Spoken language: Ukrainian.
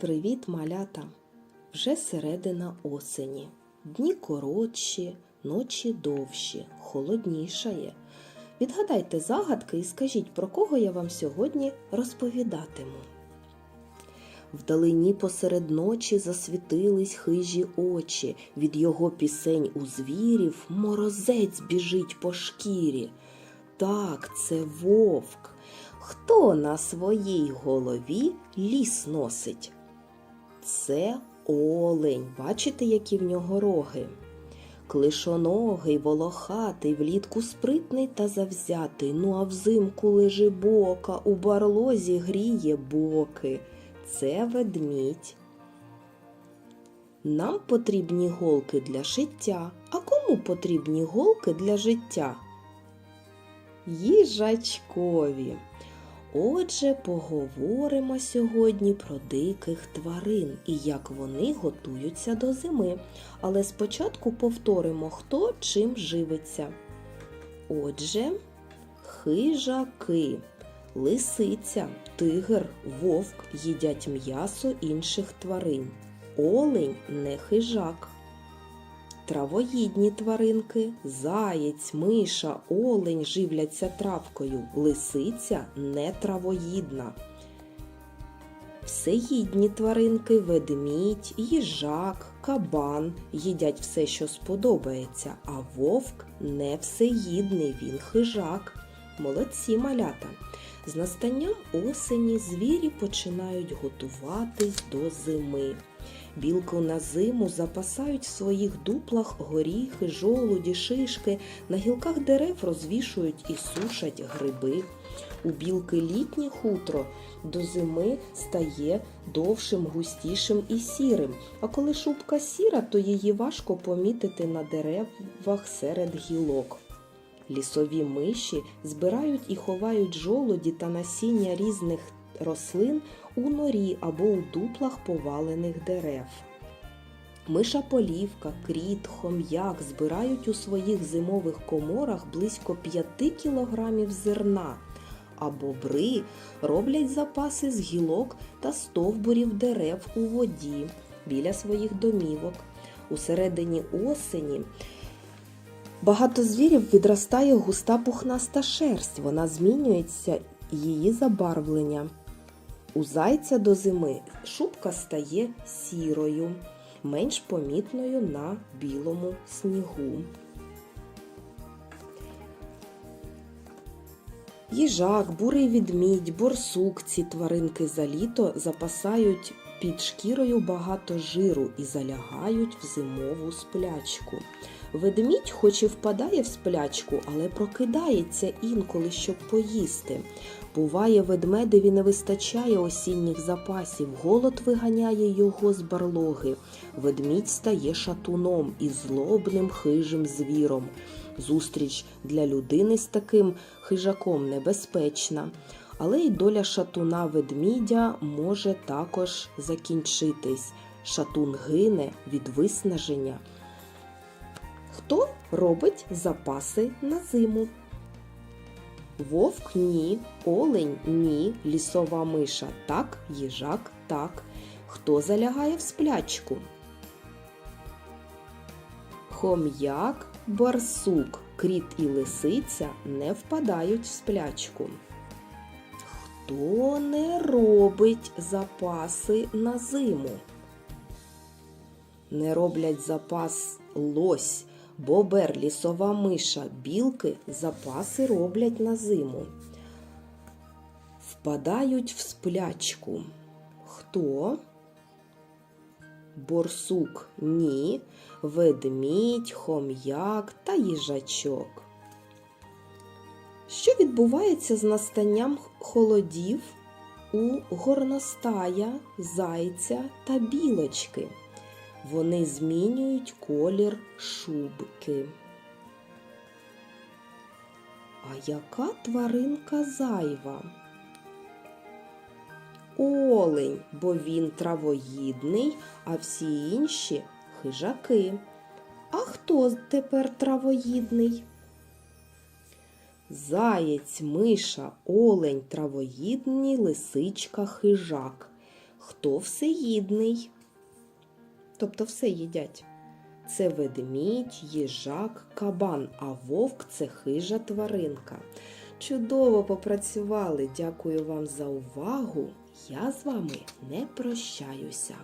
Привіт, малята! Вже середина осені. Дні коротші, ночі довші, холоднішає. Відгадайте загадки і скажіть, про кого я вам сьогодні розповідатиму. Вдалині посеред ночі засвітились хижі очі. Від його пісень у звірів морозець біжить по шкірі. Так, це вовк. Хто на своїй голові ліс носить? Це олень. Бачите, які в нього роги? Клишоногий, волохатий, влітку спритний та завзятий, ну а взимку лежи бока, у барлозі гріє боки. Це ведмідь. Нам потрібні голки для шиття. А кому потрібні голки для життя? Їжачкові. Отже, поговоримо сьогодні про диких тварин і як вони готуються до зими. Але спочатку повторимо, хто чим живиться. Отже, хижаки, лисиця, тигр, вовк їдять м'ясо інших тварин. Олень не хижак. Травоїдні тваринки, заєць, миша, олень живляться травкою, лисиця не травоїдна. Всеїдні тваринки, ведмідь, їжак, кабан їдять все, що сподобається, а вовк не всеїдний, він хижак. Молодці малята. З настанням осені звірі починають готуватись до зими. Білку на зиму запасають в своїх дуплах горіхи, жолуді, шишки, на гілках дерев розвішують і сушать гриби. У білки літнє хутро до зими стає довшим, густішим і сірим. А коли шубка сіра, то її важко помітити на деревах серед гілок. Лісові миші збирають і ховають жолуді та насіння різних рослин у норі або у дуплах повалених дерев. Миша полівка, кріт, хом'як збирають у своїх зимових коморах близько 5 кілограмів зерна, а бобри роблять запаси з гілок та стовбурів дерев у воді біля своїх домівок. У середині осені багато звірів відростає густа пухнаста шерсть, вона змінюється її забарвлення. У зайця до зими шубка стає сірою, менш помітною на білому снігу. Їжак, бурий відмідь, борсук ці тваринки за літо запасають під шкірою багато жиру і залягають в зимову сплячку. Ведмідь, хоч і впадає в сплячку, але прокидається інколи, щоб поїсти. Буває, ведмедеві не вистачає осінніх запасів, голод виганяє його з барлоги. Ведмідь стає шатуном і злобним хижим звіром. Зустріч для людини з таким хижаком небезпечна. Але й доля шатуна ведмідя може також закінчитись. Шатун гине від виснаження. Хто робить запаси на зиму? Вовк ні, олень ні, лісова миша так, їжак так. Хто залягає в сплячку? Хом'як, барсук, кріт і лисиця не впадають в сплячку. Хто не робить запаси на зиму? Не роблять запас лось, бобер, лісова миша, білки запаси роблять на зиму. Впадають в сплячку. Хто? Борсук ні, ведмідь, хом'як та їжачок. Що відбувається з настанням холодів у горностая, зайця та білочки? Вони змінюють колір шубки. А яка тваринка зайва? Олень, бо він травоїдний, а всі інші хижаки. А хто тепер травоїдний? Заєць, миша, олень, травоїдні, лисичка, хижак. Хто всеїдний? Тобто все їдять. Це ведмідь, їжак, кабан, а вовк це хижа тваринка. Чудово попрацювали. Дякую вам за увагу. Я з вами не прощаюся.